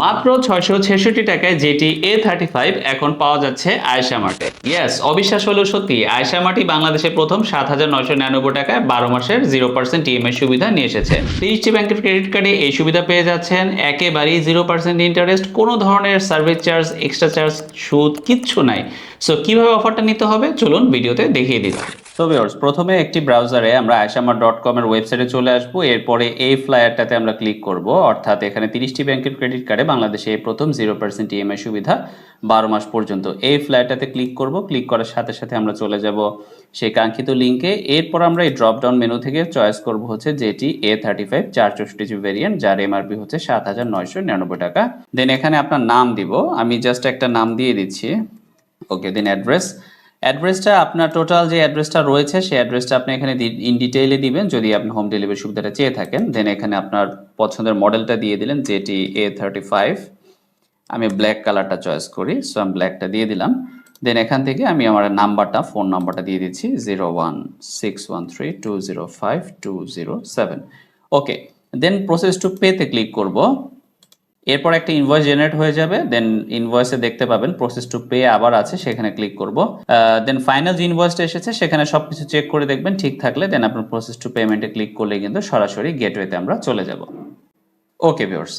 মাত্র ছয়শো ছেষট্টি টাকায় যেটি এ থার্টি ফাইভ এখন পাওয়া যাচ্ছে আয়সা মার্টে। ইয়েস অবিশ্বাস হলেও সত্যি আয়সা মার্টি বাংলাদেশে প্রথম সাত হাজার নয়শো নিরানব্বই টাকায় বারো মাসের জিরো পার্সেন্ট ইএমআই সুবিধা নিয়ে এসেছে। তিরিশটি ব্যাংকের ক্রেডিট কার্ডে এই সুবিধা পেয়ে যাচ্ছেন একেবারেই জিরো পার্সেন্ট ইন্টারেস্ট কোনো ধরনের সার্ভিস চার্জ এক্সট্রা চার্জ সুদ, কিচ্ছু নাই। সো কীভাবে অফারটা নিতে হবে? চলুন ভিডিওতে দেখিয়ে দিচ্ছি তো ভিউয়ার্স প্রথমে একটি ব্রাউজারে আমরা আয়সামার ডট কম এর ওয়েবসাইটে চলে আসব। এরপরে এই ফ্লায়ারটাতে আমরা ক্লিক করব। অর্থাৎ এখানে তিরিশটি ব্যাংকের ক্রেডিট কার্ডে বাংলাদেশে প্রথম জিরো পার্সেন্ট ইএমআই সুবিধা বারো মাস পর্যন্ত। এই ফ্লায়ারটাতে ক্লিক করব। ক্লিক করার সাথে সাথে আমরা চলে যাব সেই কাঙ্ক্ষিত লিঙ্কে এরপর আমরা এই ড্রপডাউন মেনু থেকে চয়েস করব হচ্ছে যেটি এ থার্টি ফাইভ চার চৌষট্টি জি ভেরিয়েন্ট যার এমআরপি হচ্ছে সাত হাজার নয়শো নিরানব্বই টাকা। দেন এখানে আপনার নাম দিব। আমি জাস্ট একটা নাম দিয়ে দিচ্ছি। ওকে দেন অ্যাড্রেস অ্যাড্রেসটা আপনার টোটাল যে অ্যাড্রেসটা রয়েছে, সেই অ্যাড্রেসটা আপনি এখানে ইন ডিটেইলে দিবেন। যদি আপনি হোম ডেলিভারি সুবিধাটা চেয়ে থাকেন দেন এখানে আপনার পছন্দের মডেলটা দিয়ে দিলেন, যেটি এ থার্টি ফাইভ আমি ব্ল্যাক কালারটা চয়েস করি সো আমি ব্ল্যাকটা দিয়ে দিলাম। দেন এখান থেকে আমি আমার নাম্বারটা ফোন নাম্বারটা দিয়ে দিচ্ছি zero one six one three two zero five two zero seven okay then process to পেতে ক্লিক করব এরপর একটা ইনভয়েস জেনারেট হয়ে যাবে দেন ইনভয়েসে দেখতে পাবেন প্রসেস টু পে আবার আছে, সেখানে ক্লিক করব। দেন ফাইনাল যে ইনভয়েসটা এসেছে, সেখানে সবকিছু চেক করে দেখবেন, ঠিক থাকলে দেন আপনার প্রসেস টু পেমেন্টে ক্লিক করলে কিন্তু সরাসরি গেটওয়েতে আমরা চলে যাব। ওকে ভিউয়ার্স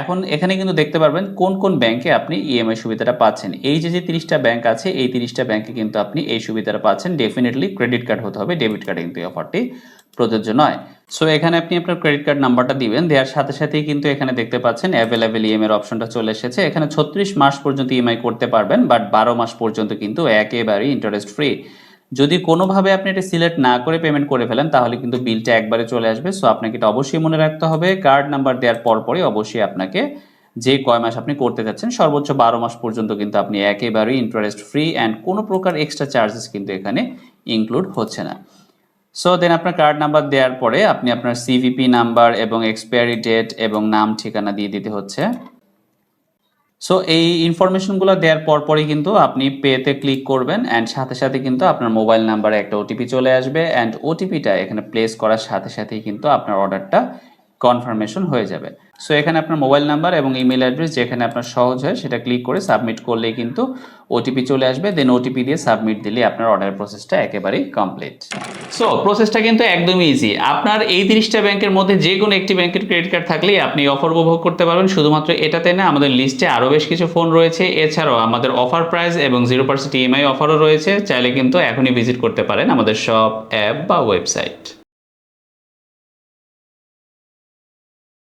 এখন এখানে কিন্তু দেখতে পারবেন কোন কোন ব্যাংকে আপনি ইএমআই সুবিধাটা পাচ্ছেন। এই যে যে তিরিশটা ব্যাংক আছে, এই তিরিশটা ব্যাংকে কিন্তু আপনি এই সুবিধাটা পাচ্ছেন। ডেফিনেটলি ক্রেডিট কার্ড হতে হবে ডেবিট কার্ডে কিন্তু এই অফারটি প্রযোজ্য নয়। সো এখানে আপনি আপনার ক্রেডিট কার্ড নাম্বারটা দিবেন। দেওয়ার সাথে সাথেই কিন্তু এখানে দেখতে পাচ্ছেন অ্যাভেলেবেল ইএমআই এর অপশনটা চলে এসেছে। এখানে ছত্রিশ মাস পর্যন্ত ইএমআই করতে পারবেন বাট বারো মাস পর্যন্ত কিন্তু একেবারেই ইন্টারেস্ট ফ্রি যদি কোনোভাবে আপনি এটা সিলেক্ট না করে পেমেন্ট করে ফেলেন, তাহলে কিন্তু বিলটা একবারে চলে আসবে। সো আপনাকে এটা অবশ্যই মনে রাখতে হবে। কার্ড নাম্বার দেওয়ার পরপরই অবশ্যই আপনাকে যে কয় মাস আপনি করতে যাচ্ছেন, সর্বোচ্চ বারো মাস পর্যন্ত কিন্তু আপনি একেবারেই ইন্টারেস্ট ফ্রি অ্যান্ড কোনো প্রকার এক্সট্রা চার্জেস কিন্তু এখানে ইনক্লুড হচ্ছে না। সো দেন আপনার কার্ড নাম্বার দেওয়ার পরে আপনি আপনার সিভিপি নাম্বার এবং এক্সপায়ারি ডেট এবং নাম, ঠিকানা দিয়ে দিতে হচ্ছে। সো এই ইনফরমেশনগুলো দেওয়ার পর পরই কিন্তু আপনি পেতে ক্লিক করবেন অ্যান্ড সাথে সাথে কিন্তু আপনার মোবাইল নাম্বারে একটা ওটিপি চলে আসবে অ্যান্ড ওটিপিটা এখানে প্লেস করার সাথে সাথেই কিন্তু আপনার অর্ডারটা কনফার্মেশন হয়ে যাবে। সো এখানে আপনার মোবাইল নাম্বার এবং ইমেল অ্যাড্রেস যেখানে আপনার সহজ হয় সেটা ক্লিক করে সাবমিট করলেই কিন্তু ওটিপি চলে আসবে। দেন ওটিপি দিয়ে সাবমিট দিলে আপনার অর্ডার প্রসেসটা একেবারেই কমপ্লিট সো প্রসেসটা কিন্তু একদমই ইজি আপনার এই তিরিশটা ব্যাংকের মধ্যে যে কোনো একটি ব্যাংকের ক্রেডিট কার্ড থাকলেই আপনি অফার উপভোগ করতে পারবেন। শুধুমাত্র এটাতে না, আমাদের লিস্টে আরও বেশ কিছু ফোন রয়েছে। এছাড়াও আমাদের অফার প্রাইস এবং জিরো পার্সেন্ট ইএমআই অফারও রয়েছে। চাইলে কিন্তু এখনই ভিজিট করতে পারেন আমাদের সব অ্যাপ বা ওয়েবসাইট